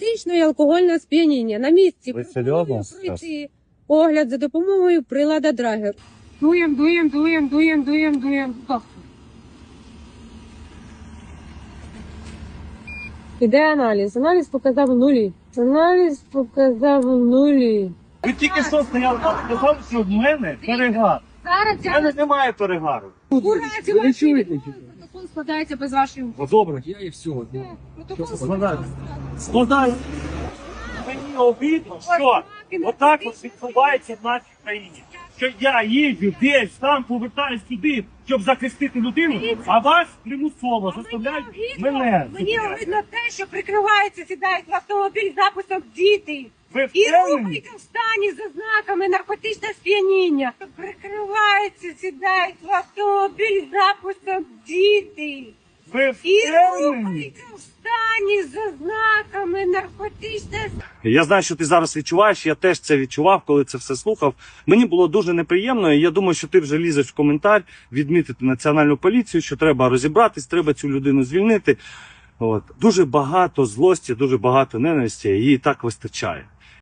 наркотичне і алкогольне сп'яніння. На місці Ви серйозно пройти огляд за допомогою прилада драгер. Дуєм, дуєм, дуєм, дуєм, дуєм, дуєм. Так. Іде аналіз. Аналіз показав нулі. Аналіз показав нулі. Ви тільки що стояли, сказали, що в мене перегар. Зараз В мене немає перегару. Ура, Ви не чуєте? Складається без вашої Ну добре. Я і все. Протокол Складаю. Складаю. Мені обідно, що отак от відбувається в нашій країні. Що я їжджу десь, там повертаюсь туди, щоб захистити людину, а вас примусово заставляють мене. Мені видно те, що прикриваються, сідають в автомобіль з написом діти. Ви І впевнені? рухаються в стані за знаками наркотичне сп'яніння. Прикриваються, сідають в автомобіль з написом діти. Ви І впевнені? в стані за знаками наркотичне Я знаю, що ти зараз відчуваєш. Я теж це відчував, коли це все слухав. Мені було дуже неприємно, і я думаю, що ти вже лізеш в коментар відмітити національну поліцію, що треба розібратись, треба цю людину звільнити. От дуже багато злості, дуже багато ненависті, її і так вистачає.